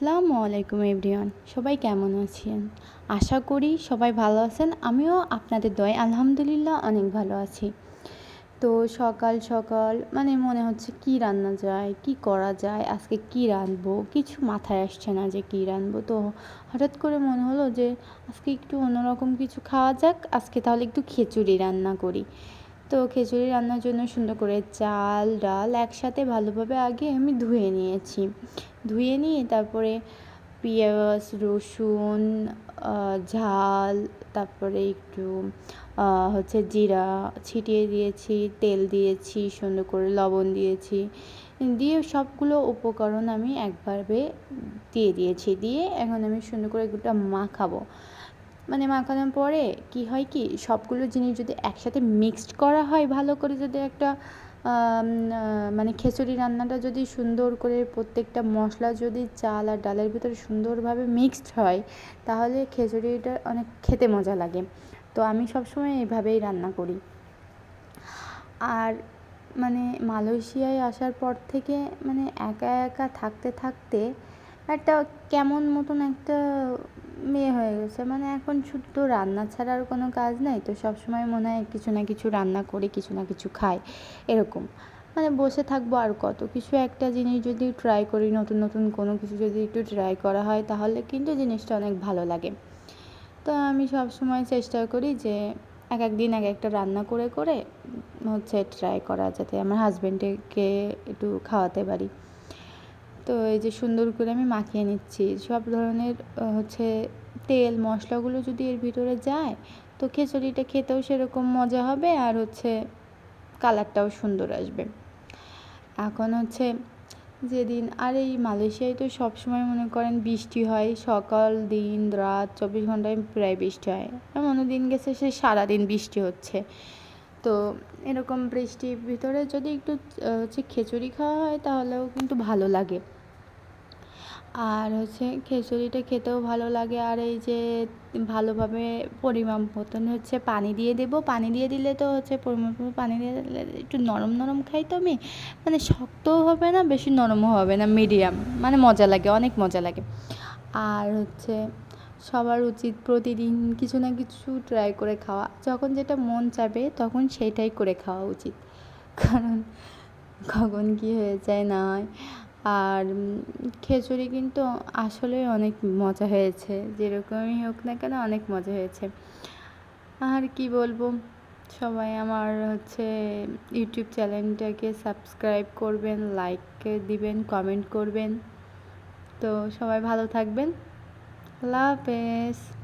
আসসালামু আলাইকুম এভরিওয়ান, সবাই কেমন আছেন? আশা করি সবাই ভালো আছেন, আমিও আপনাদের দয় আলহামদুলিল্লাহ অনেক ভালো আছি। তো সকাল সকাল মানে মনে হচ্ছে কি রান্না যায়, কি করা যায়, আজকে কি রাঁধবো, কিছু মাথায় আসছে না যে কি রাঁধবো। তো হঠাৎ করে মনে হলো যে আজকে একটু অন্যরকম কিছু খাওয়া যাক, আজকে তাহলে একটু খিচুড়ি রান্না করি। তো খিচুড়ি রান্নার জন্য সুন্দর করে চাল, ডাল একসাথে ভালোভাবে আগে আমি ধুয়ে নিয়েছি। ধুয়ে নিয়ে তারপরে পেঁয়াজ, রসুন ঝাল, তারপরে একটু হচ্ছে জিরা ছিটিয়ে দিয়েছি, তেল দিয়েছি, সুন্দর করে লবণ দিয়েছি। দিয়ে সবগুলো উপকরণ আমি একভাবে দিয়ে দিয়েছি। দিয়ে এখন আমি সুন্দর করে এগুলো মাখাবো। মানে মাখানোর পরে কি হয় কি, সবগুলো জিনিস যদি একসাথে মিক্সড করা হয় ভালো করে যদি একটা মানে খিচুড়ি রান্নাটা যদি সুন্দর করে প্রত্যেকটা মশলা যদি চাল আর ডালের ভিতরে সুন্দরভাবে মিক্সড হয়, তাহলে খিচুড়িটা অনেক খেতে মজা লাগে। তো আমি সবসময় এইভাবেই রান্না করি। আর মানে মালয়েশিয়ায় আসার পর থেকে মানে একা একা থাকতে থাকতে একটা কেমন মতন একটা মেয়ে হয়ে গেছে। মানে এখন শুধু রান্না ছাড়া আর কোনো কাজ নাই, তো সবসময় মনে হয় কিছু না কিছু রান্না করি, কিছু না কিছু খাই, এরকম। মানে বসে থাকব আর কত। কিছু একটা জিনিস যদি ট্রাই করি, নতুন নতুন কোনো কিছু যদি একটু ট্রাই করা হয়, তাহলে কিন্তু জিনিসটা অনেক ভালো লাগে। তো আমি সব সময় চেষ্টা করি যে এক এক দিন এক একটা রান্না করে করে, হচ্ছে ট্রাই করা যাতে আমার হাজব্যান্ডকে একটু খাওয়াতে পারি। তো এই যে সুন্দর করে আমি মাখিয়ে নিচ্ছি। সব ধরনের হচ্ছে তেল, মশলাগুলো যদি এর ভিতরে যায়, তো খিচুড়িটা খেতেও সেরকম মজা হবে আর হচ্ছে কালারটাও সুন্দর আসবে। এখন হচ্ছে যেদিন, আর এই মালয়েশিয়ায় তো সবসময় মনে করেন বৃষ্টি হয়, সকাল দিন, রাত, চব্বিশ ঘন্টায় প্রায় বৃষ্টি হয়। এমন দিন গেছে সে সারাদিন বৃষ্টি হচ্ছে। তো এরকম বৃষ্টির ভিতরে যদি একটু হচ্ছে খিচুড়ি খাওয়া হয়, তাহলেও কিন্তু ভালো লাগে। আর হচ্ছে খিচুড়িটা খেতেও ভালো লাগে। আর এই যে ভালোভাবে পরিমাপ মতন হচ্ছে পানি দিয়ে দেব। পানি দিয়ে দিলে তো হচ্ছে পরিমাপ পানি দিয়ে দিলে একটু নরম নরম খাই তো আমি। মানে শক্তও হবে না, বেশি নরমও হবে না মিডিয়াম মানে মজা লাগে, অনেক মজা লাগে। আর হচ্ছে সবার উচিত প্রতিদিন কিছু না কিছু ট্রাই করে খাওয়া। যখন যেটা মন চাবে তখন সেটাই করে খাওয়া উচিত। কারণ কখন কী হয়ে যায় না হয়। আর খিচুড়ি কিন্তু আসলে অনেক মজা হয়েছে, যেরকমই হোক না কেন অনেক মজা হয়েছে। আর কি বলব, সবাই আমার হচ্ছে ইউটিউব চ্যানেলটাকে সাবস্ক্রাইব করবেন লাইক দিবেন কমেন্ট করবেন। তো সবাই ভালো থাকবেন। আল্লাহ হাফেজ।